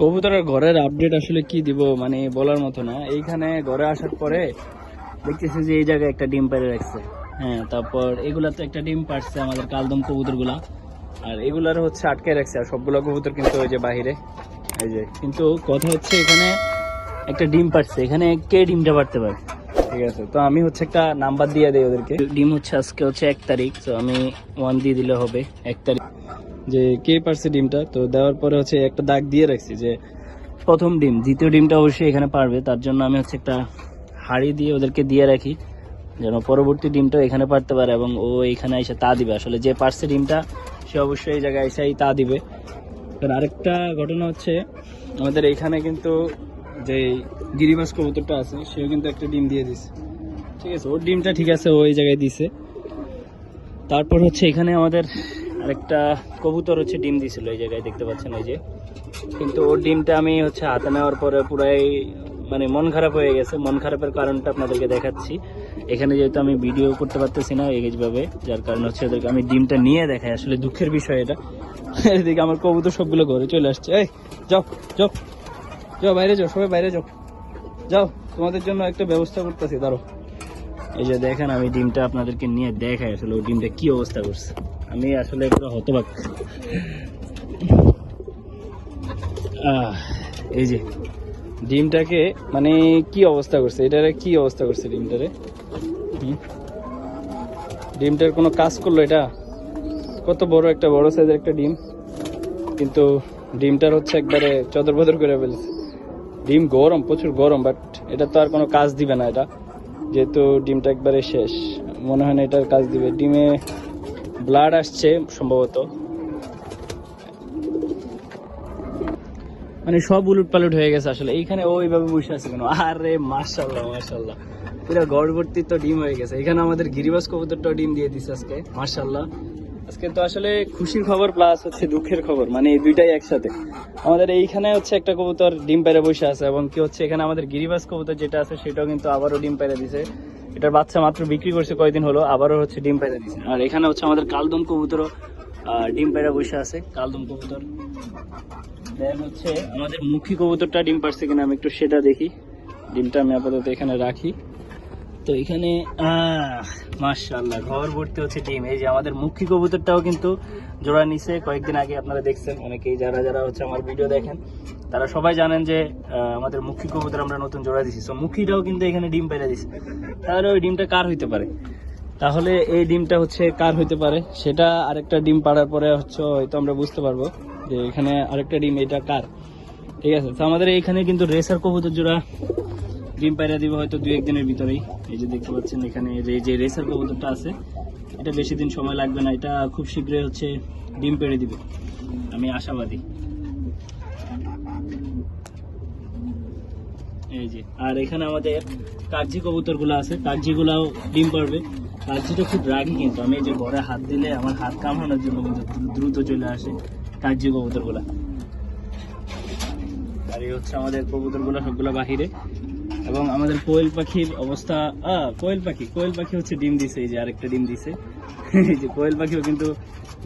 কবুতরের ঘরের আপডেট আসলে কি দিব মানে বলার মতো না। এইখানে ঘরে আসার পরে দেখতেছি যে এই জায়গায় একটা ডিম পেড়ে রাখছে। হ্যাঁ তারপর এগুলা তো একটা ডিম পারছে আমাদের কালদম কবুতরগুলা। আর এগুলার হচ্ছে আটকে রাখছে, আর সবগুলো কবুতর কিন্তু ওই যে বাহিরে। এই যে, কিন্তু কথা হচ্ছে এখানে একটা ডিম পারছে এখানে কে ডিমটা পারতে পারে? ঠিক আছে, তো আমি হচ্ছে একটা নাম্বার দিয়ে দিই ওদেরকে। ডিম হচ্ছে আজকে হচ্ছে এক তারিখ, তো আমি ওয়ান দিয়ে দিলে হবে এক তারিখ। যে কে পারছে ডিমটা, তো দেওয়ার পরে হচ্ছে একটা দাগ দিয়ে রাখছি যে প্রথম ডিম, দ্বিতীয় ডিমটা অবশ্যই এখানে পারবে। তার জন্য আমি হচ্ছে একটা হাড়ি দিয়ে ওদেরকে দিয়ে রাখি, যেন পরবর্তী ডিমটা এখানে পারতে পারে এবং ও এখানে এসে তা দিবে। আসলে যে পারছে ডিমটা, সে অবশ্যই এই জায়গায় এসেই তা দিবে। কারণ আরেকটা ঘটনা হচ্ছে, আমাদের এখানে কিন্তু যে গিরিবাস কবুতরটা আছে, সেও কিন্তু একটা ডিম দিয়ে দিছে। ঠিক আছে, ওর ডিমটা ঠিক আছে, ও এই জায়গায় দিছে। তারপর হচ্ছে এখানে আমাদের আরেকটা কবুতর হচ্ছে ডিম দিছিল, এই জায়গায় দেখতে পাচ্ছেন, এই যে। কিন্তু ওর ডিমটা আমি হচ্ছে হাতে নেওয়ার পরে পুরাই মানে মন খারাপ হয়ে গেছে। মন খারাপের কারণটা আপনাদেরকে দেখাচ্ছি। এখানে যেহেতু আমি ভিডিও করতে পারতেছি না এগেজভাবে, যার কারণে হচ্ছে ওদেরকে আমি ডিমটা নিয়ে দেখাই, আসলে দুঃখের বিষয় এটা। এদিকে আমার কবুতর সবগুলো ঘরে চলে আসছে। এই, যাও যাও যাও, বাইরে যাও, সবাই বাইরে যাও। যাও, তোমাদের জন্য একটা ব্যবস্থা করতেছি দাঁড়ো এই যে দেখেন, আমি ডিমটা আপনাদেরকে নিয়ে দেখাই, আসলে ওই ডিমটা কি অবস্থা করছে। আমি আসলে একটু হতবাক। এই যে, ডিমটাকে মানে কি অবস্থা করছে? এটারে কি অবস্থা করছে ডিমটারে? ডিমটার কোনো কাজ করল এটা? কত বড় একটা, বড় সাইজের একটা ডিম। কিন্তু ডিমটার হচ্ছে একবারে চদর বদর করে ফেলেছে। ডিম গরম, প্রচুর গরম বাট এটা তো আর কোনো কাজ দিবে না এটা। যেহেতু ডিমটা একবারে শেষ, মনে হয় না এটার কাজ দিবে। ডিমে ব্লাড আসছে সম্ভবত। মানে সব উলুট পালুট হয়ে গেছে আসলে। এইখানে ও এইভাবে বসে আছে কেন? আরে মাশাল্লাহ মাশাল্লাহ পুরো গড়বর্তি তো ডিম হয়ে গেছে। এখানে আমাদের গিরিবাস কবুতরটাও ডিম দিয়ে দিছে আজকে মাশাল্লাহ আজকে তো আসলে খুশির খবর প্লাস হচ্ছে দুঃখের খবর মানে এই দুইটাই একসাথে। আমাদের এইখানে হচ্ছে একটা কবুতর ডিম পেরে বসে আছে এবং কি হচ্ছে, এখানে আমাদের গিরিবাস কবুতর যেটা আছে সেটাও কিন্তু আবারও ডিম পেরে দিছে। এটার বাচ্চা মাত্র বিক্রি করছে কয়েকদিন হলো, আবারও হচ্ছে ডিম পেরে দিচ্ছে আর এখানে হচ্ছে আমাদের কালদম কবুতরও ডিম পায়রা বসে আছে, কালদম কবুতর। দেন হচ্ছে আমাদের মুখী কবুতরটা ডিম পারছে কিনা আমি একটু সেটা দেখি। ডিমটা আমি আপাতত এখানে রাখি। তো এখানে মাশাল্লাহ ঘর ভর্তি হচ্ছে ডিম এই যে আমাদের মুখী কবুতরটাও কিন্তু জোড়া নিছে। কয়েকদিন আগে আপনারা দেখছেন, অনেকেই যারা যারা হচ্ছে আমার ভিডিও দেখেন, তারা সবাই জানেন যে আমাদের মুখী কবুতর আমরা নতুন জোড়া দিছি। তো মুখীটাও কিন্তু এখানে ডিম পেরে দিছে। তাহলে ওই ডিমটা কার হইতে পারে? তাহলে এই ডিমটা হচ্ছে কার হইতে পারে? সেটা আরেকটা ডিম পাড়ার পরে হচ্ছে হয়তো আমরা বুঝতে পারব যে এখানে আরেকটা ডিম, এটা কার? ঠিক আছে? তো আমাদের এইখানে কিন্তু রেসার কবুতর জোড়া ডিম পায়রা দিবে হয়তো দু একদিনের ভিতরেই। এই যে দেখতে পাচ্ছেন এখানে যে- যে রেসার কবুতরটা আছে, এটা বেশি দিন সময় লাগবে না, এটা খুব শীঘ্রই হচ্ছে ডিম পেড়ে দিবে আমি আশাবাদী। এই যে, আর এখানে আমাদের কাগজি কবুতরগুলো আছে। কাগজিগুলাও ডিম পারবে কাগজিটা খুব রাগি কিন্তু। আমি এই যে ঘরে হাত দিলে আমার হাত কামড়ানোর জন্য কিন্তু দ্রুত চলে আসে কাগজি কবুতরগুলা। আর এই হচ্ছে আমাদের কবুতরগুলো সবগুলো বাহিরে। এবং আমাদের কোয়েল পাখির অবস্থা কোয়েল পাখি কোয়েল পাখি হচ্ছে ডিম দিছে, এই যে আরেকটা ডিম দিছে। এই যে কোয়েল পাখিও কিন্তু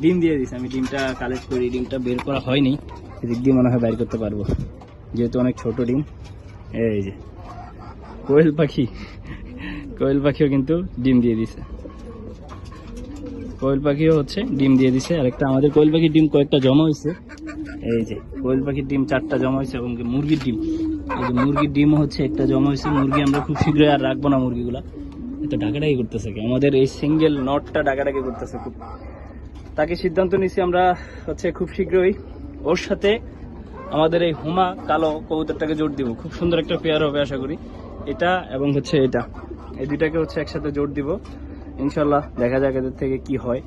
ডিম দিয়ে দিছে, আমি ডিমটা কালেক্ট করি, ডিমটা বের করা হয়নি, এদিক দিয়ে মনে হয় বের করতে পারব, যেহেতু অনেক ছোট ডিম। এই যে, কোয়েল পাখি, কোয়েল পাখিও কিন্তু ডিম দিয়ে দিছে। কোয়েল পাখিও হচ্ছে ডিম দিয়ে দিছে, আরেকটা আমাদের কোয়েল পাখির ডিম কয়েকটা জমা হয়েছে। এই যে, কোয়েল পাখির ডিম চারটা জমা হয়েছে এবং মুরগির ডিম। মুরগির ডিমও হচ্ছে, একটা জমা হয়েছে, মুরগি আমরা খুব শীঘ্রই আর রাখব না মুরগিগুলা। এত ডাকাডাকি করতেছে আমাদের এই সিঙ্গেল নটটা ডাকাডাকি করতেছে খুব। তাকে সিদ্ধান্ত নিছি আমরা হচ্ছে খুব শীঘ্রই ওর সাথে আমাদের এই হুমা কালো কবুতরটাকে জোর দিব। খুব সুন্দর একটা পেয়ার হবে আশা করি। এটা এবং হচ্ছে এটা। এই দুইটাকে হচ্ছে একসাথে জোর দিব। ইনশাল্লাহ দেখা যাক এদের থেকে কি হয়।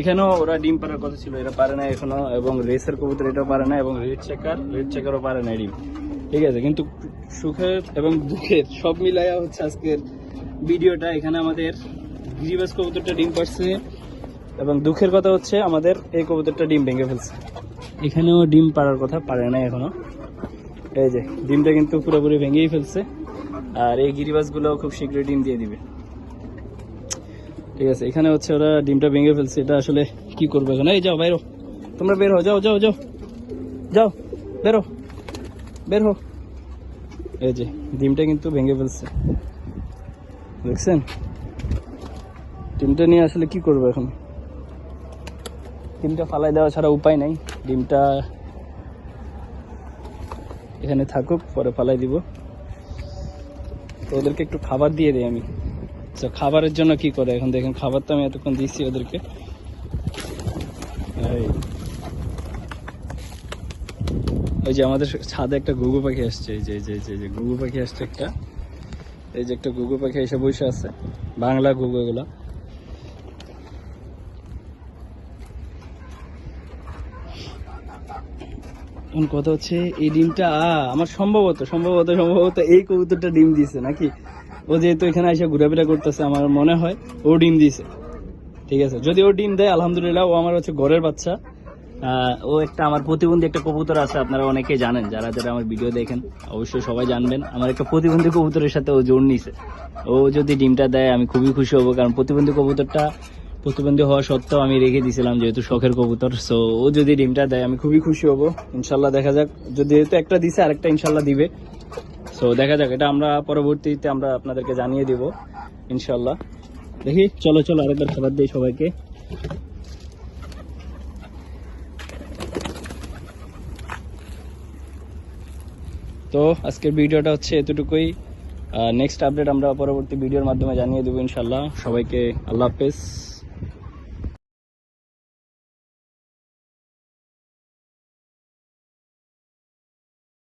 এখানেও ওরা ডিম পাড়ার কথা ছিল, এরা পারে না এখনও, এবং রেসের কবুতর এটাও পারে না, এবং রেড চেকার রেড চেকারও পারে না ডিম। ঠিক আছে, কিন্তু সুখের এবং দুঃখের সব মিলাইয়া হচ্ছে আজকের ভিডিওটা। এখানে আমাদের গিরিবাস কবুতরটা ডিম পারছে এবং দুঃখের কথা হচ্ছে আমাদের এই কবুতরটা ডিম ভেঙে ফেলছে। এখানেও ডিম পাড়ার কথা পারে না এখনও। এই যে, ডিমটা কিন্তু পুরোপুরি ভেঙেই ফেলছে, আর এই গিরিবাসগুলো খুব শীঘ্রই ডিম দিয়ে দিবে। ঠিক আছে, এখানে হচ্ছে ওরা ডিমটা ভেঙে ফেলছে, এটা আসলে কি করবে এখন? এই যাও, বাইরো। তোমরা বের হও, যাও যাও যাও। যাও, বেরো বের হো এই যে, ডিমটা কিন্তু ভেঙে ফেলছে। দেখছেন? ডিমটা নিয়ে আসলে কি করব এখন? ডিমটা ফালাই দেওয়া ছাড়া উপায় নাই। ডিমটা এখানে থাকুক, পরে ফালাই দিব। তো ওদেরকে একটু খাবার দিয়ে দিই আমি। তো খাবারের জন্য কি করে? এখন দেখেন, খাবার তো আমি এতক্ষণ দিচ্ছি ওদেরকে। ওই যে আমাদের ছাদে একটা ঘুঘু পাখি আসছে, এই যে যে যে যে ঘুঘু পাখি আসছে একটা। এই যে একটা ঘুঘু পাখি এসে বসে আছে, বাংলা ঘুঘু এগুলা। কথা হচ্ছে, এই ডিমটা আমার সম্ভবত সম্ভবত সম্ভবত এই কবুতরটা ডিম দিছে নাকি? ও যেহেতু এখানে এসে ঘোরাফেরা করতেছে, আমার মনে হয় ও ডিম দিয়েছে। ঠিক আছে? যদি ও ডিম দেয়, আলহামদুলিল্লাহ, ও আমার হচ্ছে ঘরের বাচ্চা। ও একটা আমার প্রতিবন্ধী একটা কবুতর আছে, আপনারা অনেকেই জানেন, যারা যারা আমার ভিডিও দেখেন, অবশ্যই সবাই জানবেন। আমার একটা প্রতিবন্ধী কবুতরের সাথে ও জোর নিছে। ও যদি ডিমটা দেয়, আমি খুবই খুশি হব, কারণ প্রতিবন্ধী কবুতরটা প্রতিবন্ধী হওয়া সত্ত্বেও আমি রেখে দিয়েছিলাম যেহেতু শখের কবুতর সো ও যদি ডিমটা দেয়, আমি খুবই খুশি হব। ইনশাল্লাহ দেখা যাক, যদি যেহেতু একটা দিছে, আরেকটা ইনশাল্লাহ দিবে। সো দেখা যাক, এটা আমরা পরবর্তীতে আমরা আপনাদেরকে জানিয়ে দিব, ইনশাল্লাহ। দেখি, চলো চলো, আরেকবার খাবার দিই সবাইকে। তো আজকের ভিডিওটা হচ্ছে এতটুকুই। নেক্সট আপডেট আমরা পরবর্তী ভিডিওর মাধ্যমে জানিয়ে দেবো, ইনশাল্লাহ। সবাইকে আল্লাহ হাফেজ।